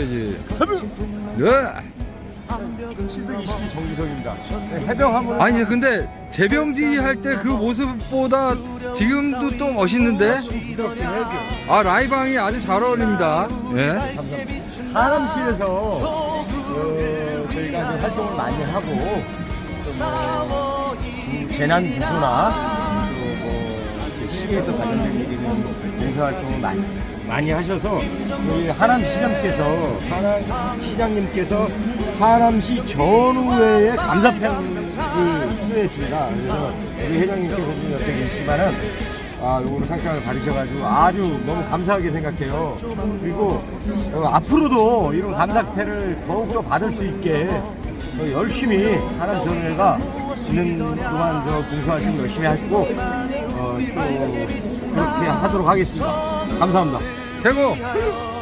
해야지. 예. 722 정기석입니다. 네, 해병하면 아니 근데 재병지 할 때 그 모습보다 지금도 또 멋있는데 해야죠. 아 라이방이 아주 잘 어울립니다. 예. 하남시에서 어, 저희가 이제 활동을 많이 하고 또뭐 재난 구조나 또뭐 시계에서 관련된 일이는 봉사 활동을 많이 많이 하셔서 우리 하남 시장께서 하남 시장님께서 하남시 전후회에 감사편을 수여했습니다. 그래서 우리 회장님께서 좀 옆에 계시지만은 아, 요거를 상장을 받으셔가지고 아주 너무 감사하게 생각해요. 그리고 어, 앞으로도 이런 감사패를 더욱더 받을 수 있게 어, 열심히 하남 전회가 있는 동안 저 봉사활동 열심히 하고 어, 또 그렇게 하도록 하겠습니다. 감사합니다. 최고!